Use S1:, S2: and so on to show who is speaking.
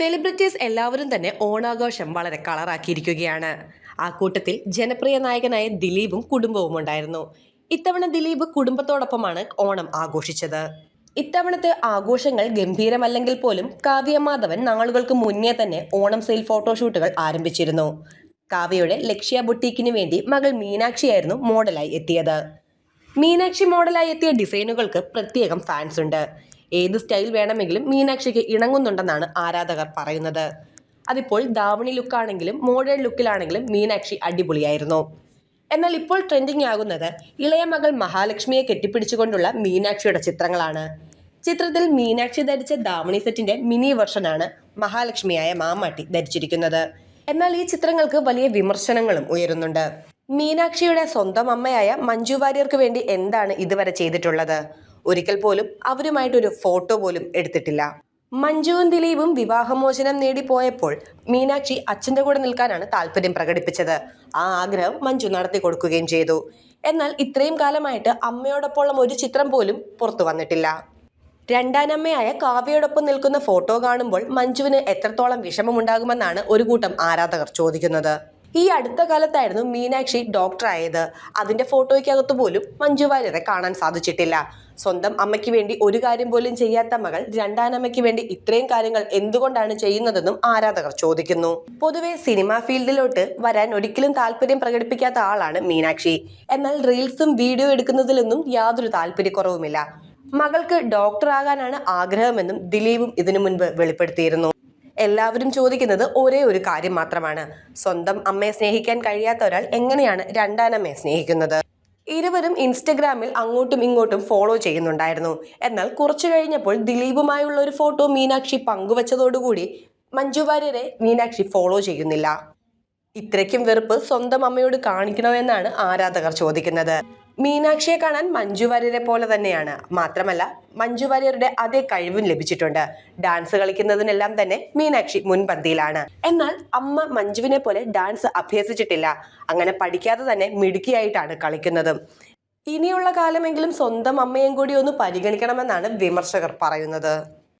S1: Celebrities എല്ലാവരും തന്നെ ഓണാഘോഷം വളരെ കളറാക്കിയിരിക്കുകയാണ്. ആ കൂട്ടത്തിൽ ജനപ്രിയ നായകനായ ദിലീപും കുടുംബവും ഉണ്ടായിരുന്നു. ഇത്തവണ ദിലീപ് കുടുംബത്തോടൊപ്പമാണ് ഓണം ആഘോഷിച്ചത്. ഇത്തവണത്തെ ആഘോഷങ്ങൾ ഗംഭീരമല്ലെങ്കിൽ പോലും കാവ്യ മാധവൻ നാളുകൾക്ക് മുന്നേ തന്നെ ഓണം സെയിൽ ഫോട്ടോഷൂട്ടുകൾ ആരംഭിച്ചിരുന്നു. കാവ്യയുടെ ലക്ഷ്യ ബുട്ടീക്കിന് വേണ്ടി മകൾ മീനാക്ഷിയായിരുന്നു മോഡലായി എത്തിയത്. മീനാക്ഷി മോഡലായി എത്തിയ ഡിസൈനുകൾക്ക് പ്രത്യേകം ഫാൻസ് ഉണ്ട്. ഏത് സ്റ്റൈൽ വേണമെങ്കിലും മീനാക്ഷിക്ക് ഇണങ്ങുന്നുണ്ടെന്നാണ് ആരാധകർ പറയുന്നത്. അതിപ്പോൾ ധാവണി ലുക്കാണെങ്കിലും മോഡേൺ ലുക്കിലാണെങ്കിലും മീനാക്ഷി അടിപൊളിയായിരുന്നു. എന്നാൽ ഇപ്പോൾ ട്രെൻഡിങ് ആകുന്നത് ഇളയ മകൾ മഹാലക്ഷ്മിയെ കെട്ടിപ്പിടിച്ചുകൊണ്ടുള്ള മീനാക്ഷിയുടെ ചിത്രങ്ങളാണ്. ചിത്രത്തിൽ മീനാക്ഷി ധരിച്ച ധാവണി സെറ്റിന്റെ മിനി വെർഷനാണ് മഹാലക്ഷ്മിയായ മാമാട്ടി ധരിച്ചിരിക്കുന്നത്. എന്നാൽ ഈ ചിത്രങ്ങൾക്ക് വലിയ വിമർശനങ്ങളും ഉയരുന്നുണ്ട്. മീനാക്ഷിയുടെ സ്വന്തം അമ്മയായ മഞ്ജു വാര്യർക്ക് വേണ്ടി എന്താണ് ഇതുവരെ ചെയ്തിട്ടുള്ളത്? ഒരിക്കൽ പോലും അവരുമായിട്ടൊരു ഫോട്ടോ പോലും എടുത്തിട്ടില്ല. മഞ്ജുവും ദിലീപും വിവാഹമോചനം നേടിപ്പോയപ്പോൾ മീനാക്ഷി അച്ഛന്റെ കൂടെ നിൽക്കാനാണ് താല്പര്യം പ്രകടിപ്പിച്ചത്. ആ ആഗ്രഹം മഞ്ജു നടത്തി കൊടുക്കുകയും ചെയ്തു. എന്നാൽ ഇത്രയും കാലമായിട്ട് അമ്മയോടൊപ്പമുള്ള ഒരു ചിത്രം പോലും പുറത്തു വന്നിട്ടില്ല. രണ്ടാനമ്മയായ കാവ്യയോടൊപ്പം നിൽക്കുന്ന ഫോട്ടോ കാണുമ്പോൾ മഞ്ജുവിന് എത്രത്തോളം വിഷമമുണ്ടാകുമെന്നാണ് ഒരു കൂട്ടം ആരാധകർ ചോദിക്കുന്നത്. ഈ അടുത്ത കാലത്തായിരുന്നു മീനാക്ഷി ഡോക്ടറായത്. അതിന്റെ ഫോട്ടോയ്ക്കകത്ത് പോലും മഞ്ജു വാര്യരെ കാണാൻ സാധിച്ചിട്ടില്ല. സ്വന്തം അമ്മയ്ക്ക് വേണ്ടി ഒരു കാര്യം പോലും ചെയ്യാത്ത മകൾ രണ്ടാനമ്മയ്ക്ക് വേണ്ടി ഇത്രയും കാര്യങ്ങൾ എന്തുകൊണ്ടാണ് ചെയ്യുന്നതെന്നും ആരാധകർ ചോദിക്കുന്നു. പൊതുവെ സിനിമാ ഫീൽഡിലോട്ട് വരാൻ ഒരിക്കലും താല്പര്യം പ്രകടിപ്പിക്കാത്ത ആളാണ് മീനാക്ഷി. എന്നാൽ റീൽസും വീഡിയോ എടുക്കുന്നതിലൊന്നും യാതൊരു താല്പര്യക്കുറവുമില്ല. മകൾക്ക് ഡോക്ടറാകാനാണ് ആഗ്രഹമെന്നും ദിലീപും ഇതിനു മുൻപ് വെളിപ്പെടുത്തിയിരുന്നു. എല്ലാവരും ചോദിക്കുന്നത് ഒരേ ഒരു കാര്യം മാത്രമാണ്. സ്വന്തം അമ്മയെ സ്നേഹിക്കാൻ കഴിയാത്ത ഒരാൾ എങ്ങനെയാണ് രണ്ടാനമ്മയെ സ്നേഹിക്കുന്നത്? ഇരുവരും ഇൻസ്റ്റഗ്രാമിൽ അങ്ങോട്ടും ഇങ്ങോട്ടും ഫോളോ ചെയ്യുന്നുണ്ടായിരുന്നു. എന്നാൽ കുറച്ചു കഴിഞ്ഞപ്പോൾ ദിലീപുമായുള്ള ഒരു ഫോട്ടോ മീനാക്ഷി പങ്കുവച്ചതോടുകൂടി മഞ്ജു വാര്യരെ മീനാക്ഷി ഫോളോ ചെയ്യുന്നില്ല. ഇത്രയ്ക്കും വെറുപ്പ് സ്വന്തം അമ്മയോട് കാണിക്കണോ എന്നാണ് ആരാധകർ ചോദിക്കുന്നത്. മീനാക്ഷിയെ കാണാൻ മഞ്ജു വാര്യരെ പോലെ തന്നെയാണ്. മാത്രമല്ല മഞ്ജു വാര്യരുടെ അതേ കഴിവും ലഭിച്ചിട്ടുണ്ട്. ഡാൻസ് കളിക്കുന്നതിനെല്ലാം തന്നെ മീനാക്ഷി മുൻപന്തിയിലാണ്. എന്നാൽ അമ്മ മഞ്ജുവിനെ പോലെ ഡാൻസ് അഭ്യസിച്ചിട്ടില്ല. അങ്ങനെ പഠിക്കാതെ തന്നെ മിടുക്കിയായിട്ടാണ് കളിക്കുന്നത്. ഇനിയുള്ള കാലമെങ്കിലും സ്വന്തം അമ്മയും കൂടി ഒന്ന് പരിഗണിക്കണമെന്നാണ് വിമർശകർ പറയുന്നത്.